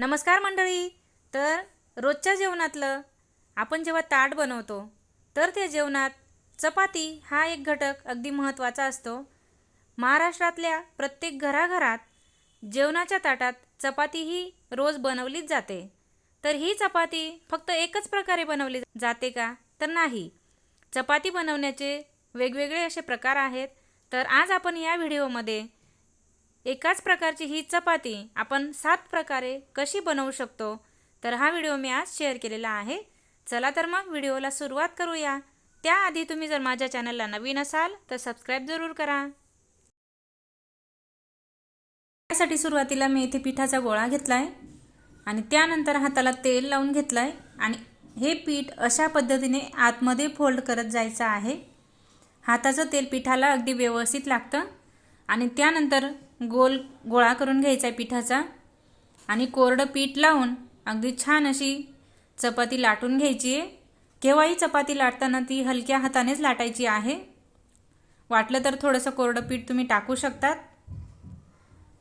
नमस्कार मंडळी. तर रोजच्या जेवणातलं आपण जेव्हा ताट बनवतो तर त्या जेवणात चपाती हा एक घटक अगदी महत्त्वाचा असतो. महाराष्ट्रातल्या प्रत्येक घराघरात जेवणाच्या ताटात चपाती ही रोज बनवलीच जाते. तर ही चपाती फक्त एकच प्रकारे बनवली जाते का? तर नाही. चपाती बनवण्याचे वेगवेगळे असे प्रकार आहेत. तर आज आपण या व्हिडिओमध्ये एकाच प्रकारची ही चपाती आपण सात प्रकारे कशी बनवू शकतो? तर हा व्हिडिओ मी आज शेअर केलेला आहे. चला तर मग व्हिडिओला सुरुवात करूया. त्याआधी तुम्ही जर माझ्या चॅनलला नवीन असाल तर सबस्क्राईब जरूर करा. त्यासाठी सुरुवातीला मी इथे पिठाचा गोळा घेतला आहे आणि त्यानंतर हाताला तेल लावून घेतलं आहे आणि हे पीठ अशा पद्धतीने आतमध्ये फोल्ड करत जायचं आहे. हाताचं तेल पिठाला अगदी व्यवस्थित लागतं आणि त्यानंतर गोल गोळा करून घ्यायचा आहे पिठाचा आणि कोरडं पीठ लावून अगदी छान अशी चपाती लाटून घ्यायची आहे. केव्हाही चपाती लाटताना ती हलक्या हातानेच लाटायची आहे. वाटलं तर थोडंसं कोरडं पीठ तुम्ही टाकू शकतात.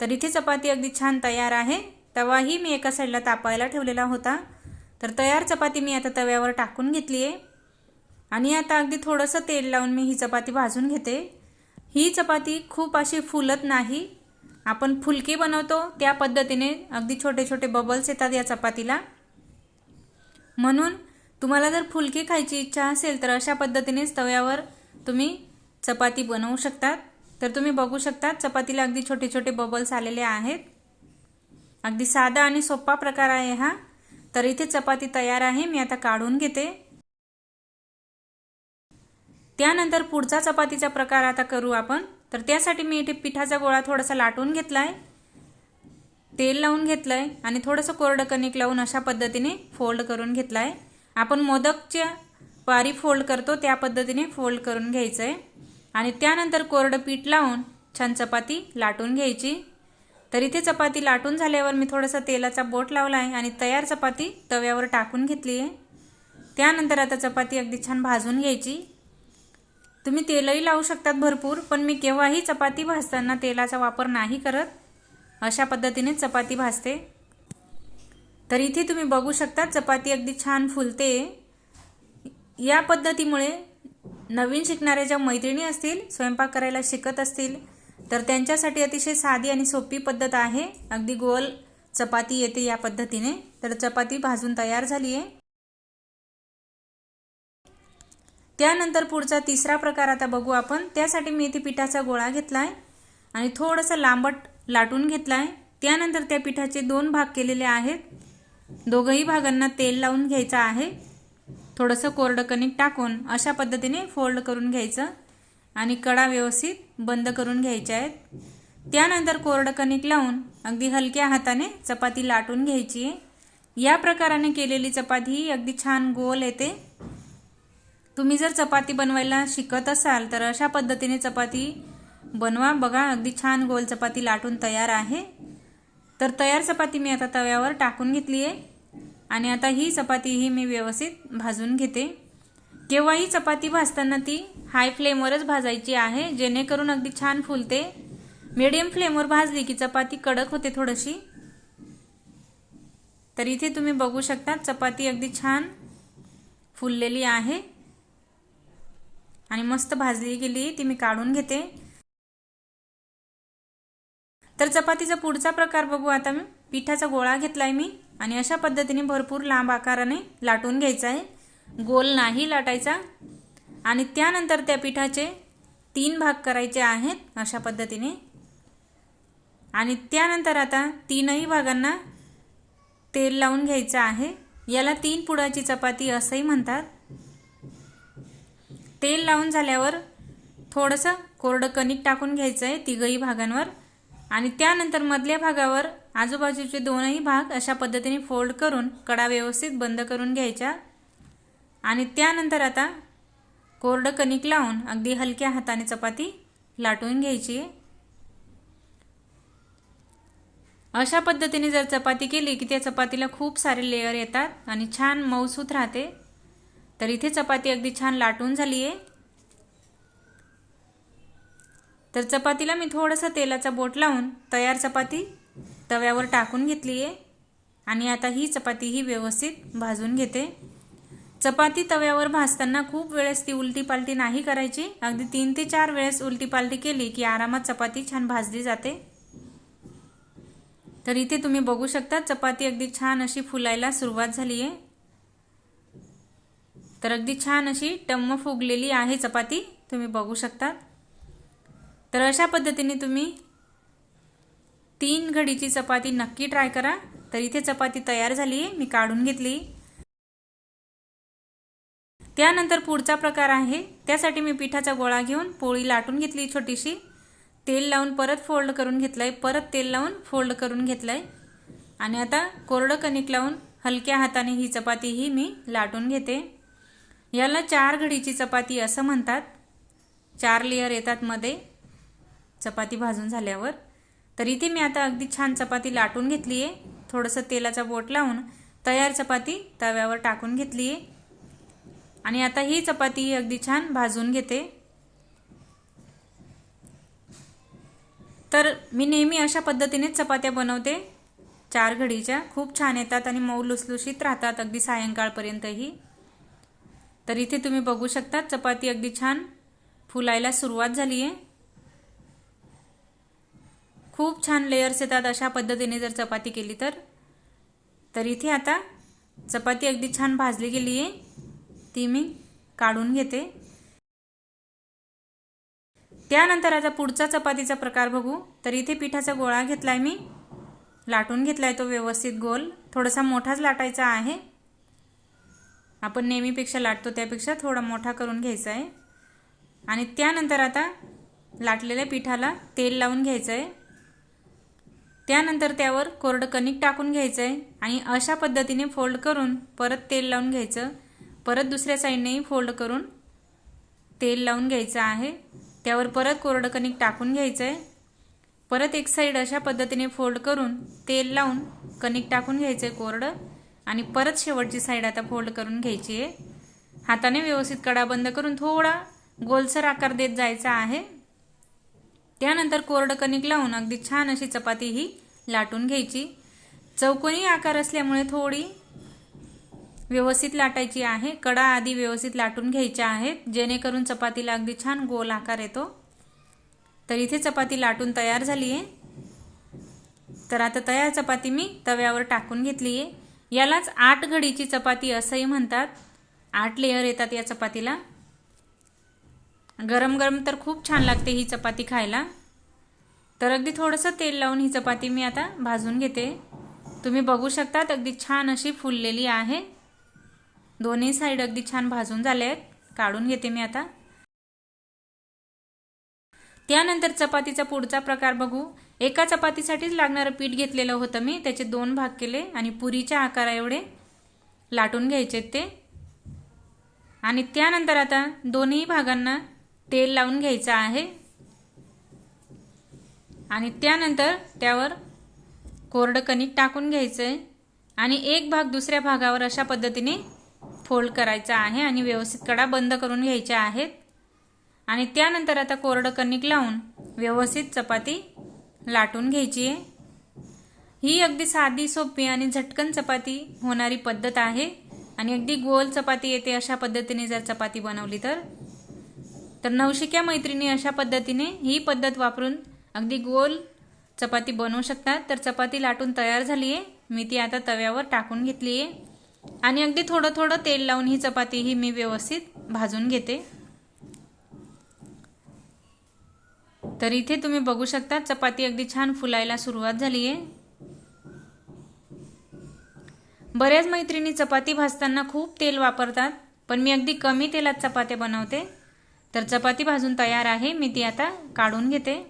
तर इथे चपाती अगदी छान तयार आहे. तवाही मी एका साईडला तापायला ठेवलेला होता. तर तयार चपाती मी आता तव्यावर टाकून घेतली आहे. आणि आता अगदी थोडंसं तेल लावून मी ही चपाती भाजून घेते. ही चपाती खूप अशी फुलत नाही. आपण फुलके बनवतो त्या पद्धतीने अगदी छोटे छोटे बबल्स येतात या चपातीला. म्हणून तुम्हाला जर फुलकी खायची इच्छा असेल तर अशा पद्धतीनेच तव्यावर तुम्ही चपाती बनवू शकतात. तर तुम्ही बघू शकता चपातीला अगदी छोटे छोटे बबल्स आलेले आहेत. अगदी साधा आणि सोपा प्रकार आहे हा. तर इथे चपाती तयार आहे मी आता काढून घेते. त्यानंतर पुढचा चपातीचा प्रकार आता करू आपण. तर त्यासाठी मी इथे पिठाचा गोळा थोडासा लाटून घेतला आहे तेल लावून घेतलं आहे आणि थोडंसं कोरडं कणिक लावून अशा पद्धतीने फोल्ड करून घेतला आहे आपण मोदकच्या पारी फोल्ड करतो त्या पद्धतीने फोल्ड करून घ्यायचं आहे आणि त्यानंतर कोरडं पीठ लावून छान चपाती लाटून घ्यायची. तर इथे चपाती लाटून झाल्यावर मी थोडंसं तेलाचा बोट लावला आहे आणि तयार चपाती तव्यावर टाकून घेतली आहे त्यानंतर आता चपाती अगदी छान भाजून घ्यायची. तुम्ही तेलही लावू शकतात भरपूर पण मी केव्हाही चपाती भाजताना तेलाचा वापर नाही करत. अशा पद्धतीने चपाती भाजते. तर इथे तुम्ही बघू शकता चपाती अगदी छान फुलते. या पद्धतीमुळे नवीन शिकणाऱ्या ज्या मैत्रिणी असतील स्वयंपाक करायला शिकत असतील तर त्यांच्यासाठी अतिशय साधी आणि सोपी पद्धत आहे. अगदी गोल चपाती येते या पद्धतीने. तर चपाती भाजून तयार झाली आहे त्यानंतर पुढचा तिसरा प्रकार आता बघू आपण. त्यासाठी मी पिठाचा गोळा घेतला आहे आणि थोडंसं लांबट लाटून घेतला आहे त्यानंतर त्या पिठाचे दोन भाग केलेले आहेत. दोघंही भागांना तेल लावून घ्यायचं आहे. थोडंसं कोरडं कणिक टाकून अशा पद्धतीने फोल्ड करून घ्यायचं आणि कडा व्यवस्थित बंद करून घ्यायच्या आहेत. त्यानंतर कोरडं कणिक लावून अगदी हलक्या हाताने चपाती लाटून घ्यायची. आहे या प्रकाराने केलेली चपाती ही अगदी छान गोल येते. तुम्ही जर चपाती बनवायला शिकत असाल तर अशा पद्धतीने चपाती बनवा. बघा अगदी छान गोल चपाती लाटून तयार आहे. तर तयार चपाती मी आता तव्यावर टाकून घेतली आहे. आणि आता ही चपाती ही मी व्यवस्थित भाजून घेते. केव्हाही चपाती भाजताना ती हाय फ्लेमवरच भाजायची आहे जेणेकरून अगदी छान फुलते. मिडियम फ्लेमवर भाजली की चपाती कडक होते थोडीशी. तर इथे तुम्ही बघू शकता चपाती अगदी छान फुललेली आहे. आणि मस्त भाजली गेली ती मी काढून घेते. तर चपातीचा पुढचा प्रकार बघू आता मी. पिठाचा गोळा घेतलाय मी आणि अशा पद्धतीने भरपूर लांब आकाराने लाटून घ्यायचा आहे. गोल नाही लाटायचा. आणि त्यानंतर त्या पिठाचे तीन भाग करायचे आहेत अशा पद्धतीने. आणि त्यानंतर आता तीनही भागांना तेल लावून घ्यायचं आहे. याला तीन पुडाची चपाती असंही म्हणतात. तेल लावून झाल्यावर थोडंसं कोरडं कणिक टाकून घ्यायचं आहे तिघही भागांवर. आणि त्यानंतर मधल्या भागावर आजूबाजूचे दोनही भाग अशा पद्धतीने फोल्ड करून कडा व्यवस्थित बंद करून घ्यायच्या. आणि त्यानंतर आता कोरडं कणिक लावून अगदी हलक्या हाताने चपाती लाटून घ्यायची. आहे अशा पद्धतीने जर चपाती केली की त्या चपातीला खूप सारे लेअर येतात आणि छान मऊसूत राहते. तर इथे चपाती अगदी छान लाटून झाली आहे तर चपातीला मी थोडंसं तेलाचा बोट लावून तयार चपाती तव्यावर टाकून घेतली आहे आणि आता ही चपाती ही व्यवस्थित भाजून घेते. चपाती तव्यावर भाजताना खूप वेळेस ती उलटी पालटी नाही करायची. अगदी तीन ते चार वेळेस उलटी पालटी केली की आरामात चपाती छान भाजली जाते. तर इथे तुम्ही बघू शकता चपाती अगदी छान अशी फुलायला सुरुवात झाली आहे तर अगदी छान अशी टम्म फुगलेली आहे चपाती. तुम्ही बघू शकता. तर अशा पद्धतीने तुम्ही तीन घडीची चपाती नक्की ट्राय करा. तर इथे चपाती तयार झाली आहे. मी काढून घेतली. त्यानंतर पुढचा प्रकार आहे. त्यासाठी मी पिठाचा गोळा घेऊन पोळी लाटून घेतली छोटीशी. तेल लावून परत फोल्ड करून घेतलं आहे परत तेल लावून फोल्ड करून घेतलं आहे आणि आता कोरडं कणिक लावून हलक्या हाताने ही चपाती ही मी लाटून घेते. याला चार घडीची चपाती असं म्हणतात. चार लेयर येतात मध्ये. चपाती भाजून झाल्यावर. तर इथे मी आता अगदी छान चपाती लाटून घेतली आहे थोडंसं तेलाचा बोट लावून तयार चपाती तव्यावर टाकून घेतली आहे आणि आता ही चपाती ही अगदी छान भाजून घेते. तर मी नेहमी अशा पद्धतीनेच चपात्या बनवते. चार घडीच्या खूप छान येतात आणि मऊ लुसलुशीत राहतात अगदी सायंकाळपर्यंतही. तर इथे तुम्ही बघू शकता चपाती अगदी छान फुलायला सुरुवात झाली आहे खूप छान लेयर्स येतात अशा पद्धतीने जर चपाती केली तर. तर इथे आता चपाती अगदी छान भाजली गेली आहे ती मी काढून घेते. त्यानंतर आता पुढचा चपातीचा प्रकार बघू. तर इथे पिठाचा गोळा घेतलाय मी. लाटून घेतलाय तो व्यवस्थित गोल. थोडासा मोठाच लाटायचा आहे. आपण नेहमीपेक्षा लाटतो त्यापेक्षा थोडा मोठा करून घ्यायचा आहे. आणि त्यानंतर आता लाटलेल्या पिठाला तेल लावून घ्यायचं आहे. त्यानंतर त्यावर कोरडं कणिक टाकून घ्यायचं आहे आणि अशा पद्धतीने फोल्ड करून परत तेल लावून घ्यायचं. परत दुसऱ्या साईडनेही फोल्ड करून तेल लावून घ्यायचं आहे. त्यावर परत कोरडं कणिक टाकून घ्यायचं आहे. परत एक साईड अशा पद्धतीने फोल्ड करून तेल लावून कणिक टाकून घ्यायचं आहे कोरडं. आणि परत शेवटची साईड आता फोल्ड करून घ्यायची आहे. हाताने व्यवस्थित कडा बंद करून थोडा गोलसर आकार देत जायचा आहे. त्यानंतर कोरडं कणिक लावून अगदी छान अशी चपाती ही लाटून घ्यायची. चौकोनी आकार असल्यामुळे थोडी व्यवस्थित लाटायची आहे. कडा आधी व्यवस्थित लाटून घ्यायच्या आहेत. जेणेकरून चपातीला अगदी छान गोल आकार येतो. तर इथे चपाती लाटून तयार झाली आहे तर आता तयार चपाती मी तव्यावर टाकून घेतली आहे यालाच आठ घडीची चपाती असंही म्हणतात. आठ लेअर येतात या चपातीला. गरम गरम तर खूप छान लागते ही चपाती खायला. तर अगदी थोडंसं तेल लावून ही चपाती मी आता भाजून घेते. तुम्ही बघू शकतात अगदी छान अशी फुललेली आहे. दोन्ही साईड अगदी छान भाजून झाले आहेत. काढून घेते मी आता. त्यानंतर चपातीचा पुढचा प्रकार बघू. एका चपातीसाठीच लागणारं पीठ घेतलेलं होतं मी. त्याचे दोन भाग केले आणि पुरीच्या आकारा एवढे लाटून घ्यायचे ते. आणि त्यानंतर आता दोन्ही भागांना तेल लावून घ्यायचं आहे. आणि त्यानंतर त्यावर कोरडं कणिक टाकून घ्यायचं आहे आणि एक भाग दुसऱ्या भागावर अशा पद्धतीने फोल्ड करायचा आहे आणि व्यवस्थित कडा बंद करून घ्यायच्या आहेत. आणि त्यानंतर आता कोरडं कणिक लावून व्यवस्थित चपाती लाटून घ्यायची आहे. ही अगदी साधी सोपी आणि झटकन चपाती होणारी पद्धत आहे. आणि अगदी गोल चपाती येते अशा पद्धतीने जर चपाती बनवली तर. तर नवशिक्या मैत्रिणी अशा पद्धतीने ही पद्धत वापरून अगदी गोल चपाती बनवू शकतात. तर चपाती लाटून तयार झाली आहे. मी ती आता तव्यावर टाकून घेतली आहे. आणि अगदी थोडं थोडं तेल लावून ही चपाती ही मी व्यवस्थित भाजून घेते. तर इथे तुम्ही बघू शकता चपाती अगदी छान फुलायला सुरुवात झाली आहे बऱ्याच मैत्रिणी चपाती भाजताना खूप तेल वापरतात पण मी अगदी कमी तेलात चपात्या बनवते. तर चपाती भाजून तयार आहे मी ती आता काढून घेते.